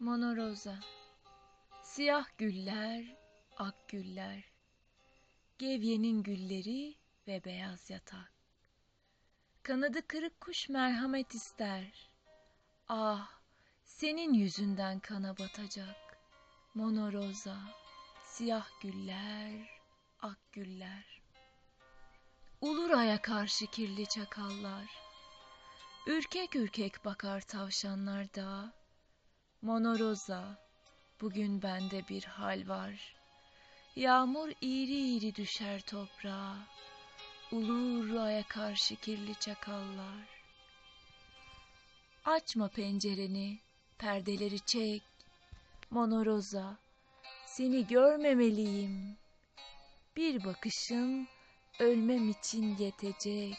Monoroza Siyah güller, ak güller. Gevyenin gülleri ve beyaz yatak. Kanadı kırık kuş merhamet ister. Ah, senin yüzünden kana batacak. Monoroza Siyah güller, ak güller. Ulur aya karşı kirli çakallar. Ürkek ürkek bakar tavşanlar da Monoroza, bugün bende bir hal var. Yağmur iri iri düşer toprağa. Ulur aya karşı kirli çakallar. Açma pencereni, perdeleri çek. Monoroza, seni görmemeliyim. Bir bakışın ölmem için yetecek.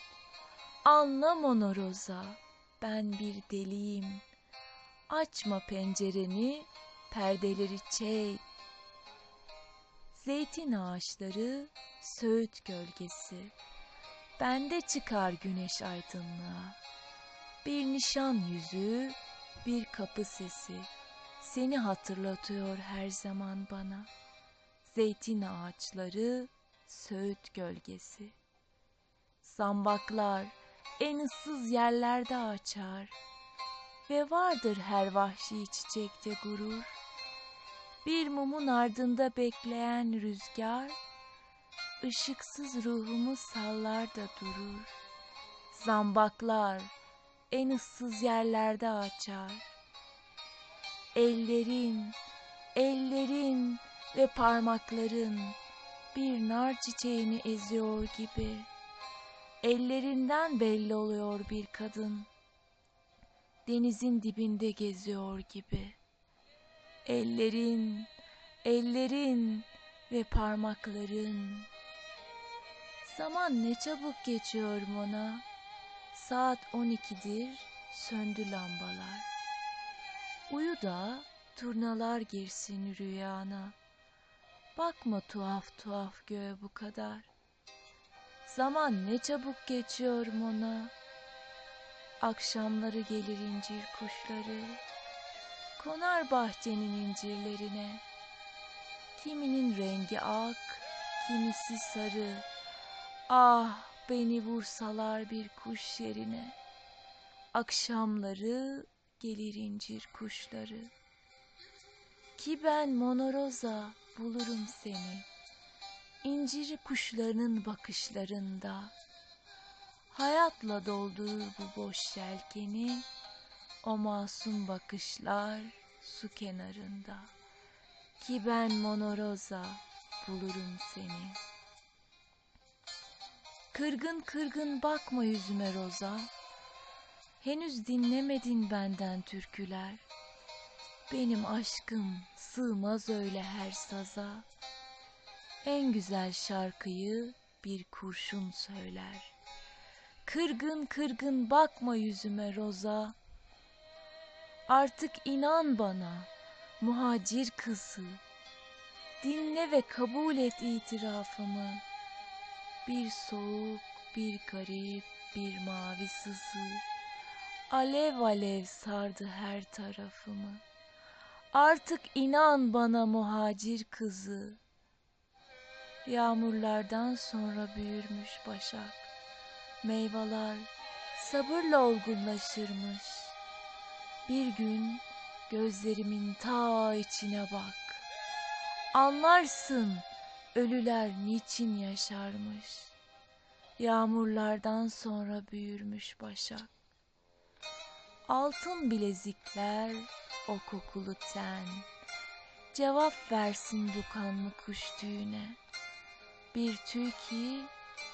Anla Monoroza, ben bir deliyim.'' Açma pencereni, perdeleri çek. Zeytin ağaçları, söğüt gölgesi. Bende çıkar güneş aydınlığa. Bir nişan yüzü, bir kapı sesi. Seni hatırlatıyor her zaman bana. Zeytin ağaçları, söğüt gölgesi. Zambaklar en ıssız yerlerde açar ve vardır her vahşi çiçekte gurur. Bir mumun ardında bekleyen rüzgar, ışıksız ruhumu sallar da durur. Zambaklar en ıssız yerlerde açar. Ellerin, ellerin ve parmakların bir nar çiçeğini eziyor gibi. Ellerinden belli oluyor bir kadın denizin dibinde geziyor gibi. Ellerin, ellerin ve parmakların. Zaman ne çabuk geçiyor Mona. Saat on ikidir, söndü lambalar. Uyu da turnalar girsin rüyana. Bakma tuhaf tuhaf göğe bu kadar. Zaman ne çabuk geçiyor Mona. Akşamları gelir incir kuşları, konar bahçenin incirlerine. Kiminin rengi ak, kimisi sarı. Ah beni vursalar bir kuş yerine. Akşamları gelir incir kuşları. Ki ben monoroza bulurum seni. İncir kuşlarının bakışlarında. Hayatla doldurur bu boş yelkeni, o masum bakışlar su kenarında. Ki ben monoroza bulurum seni. Kırgın kırgın bakma yüzüme roza, henüz dinlemedin benden türküler. Benim aşkım sığmaz öyle her saza, en güzel şarkıyı bir kurşun söyler.'' Kırgın kırgın bakma yüzüme Roza. Artık inan bana muhacir kızı. Dinle ve kabul et itirafımı. Bir soğuk, bir garip, bir mavi sızı. Alev alev sardı her tarafımı. Artık inan bana muhacir kızı. Yağmurlardan sonra büyürmüş başak meyveler sabırla olgunlaşırmış. Bir gün gözlerimin ta içine bak. Anlarsın ölüler niçin yaşarmış. Yağmurlardan sonra büyürmüş başak. Altın bilezikler, o kokulu ten. Cevap versin bu kanlı kuş tüyüne. Bir tüy ki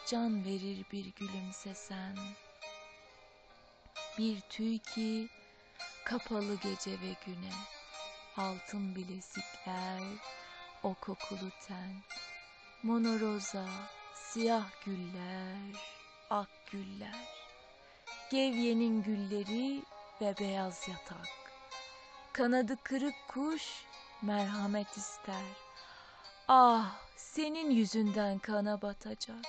can verir bir gülümsesen. Bir tüy ki kapalı gece ve güne, altın bilezikler, o kokulu ten, monoroza, siyah güller, ak güller, gevyenin gülleri ve beyaz yatak. Kanadı kırık kuş merhamet ister. Ah senin yüzünden kana batacak.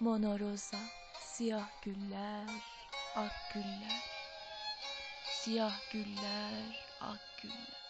Monoroza, siyah güller, ak güller, siyah güller, ak güller.